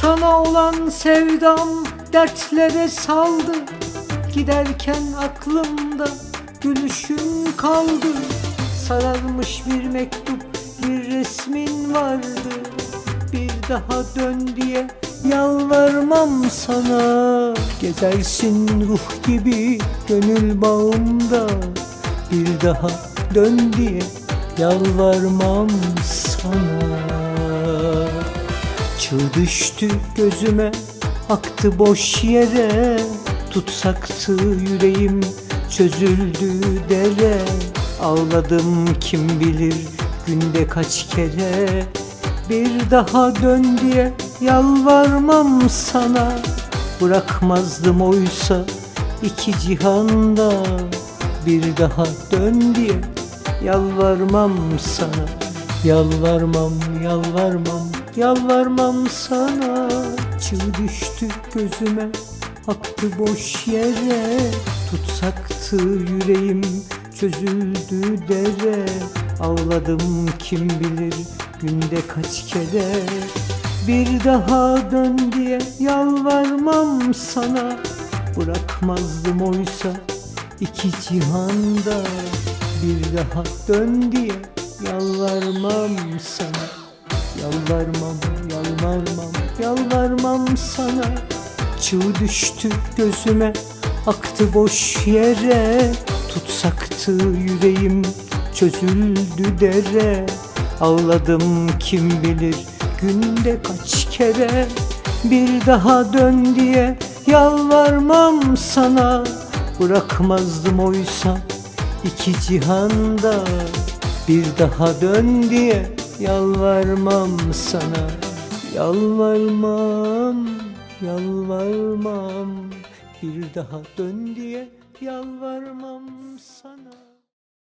Sana olan sevdam dertlere saldı. Giderken aklımda gülüşün kaldı. Sararmış bir mektup bir resmin vardı. Bir daha dön diye yalvarmam sana. Gezersin ruh gibi gönül bağımda. Bir daha dön diye yalvarmam sana Çığ düştü gözüme aktı boş yere. Tutsaktı yüreğim çözüldü dere. Ağladım kim bilir günde kaç kere. Bir daha dön diye yalvarmam sana. Bırakmazdım oysa iki cihanda. Bir daha dön diye yalvarmam sana Yalvarmam, yalvarmam, yalvarmam sana. Çığ düştü gözüme, aktı boş yere. Tutsaktı yüreğim, çözüldü dere. Ağladım kim bilir günde kaç kere. Bir daha dön diye yalvarmam sana. Bırakmazdım oysa iki cihanda. Bir daha dön diye Yalvarmam sana. Yalvarmam, yalvarmam, yalvarmam sana. Çığ düştü gözüme Aktı boş yere. Tutsaktı yüreğim Çözüldü dere. Ağladım kim bilir Günde kaç kere. Bir daha dön diye Yalvarmam sana. Bırakmazdım oysa iki cihanda bir daha dön diye yalvarmam sana. Yalvarmam, yalvarmam. Bir daha dön diye yalvarmam sana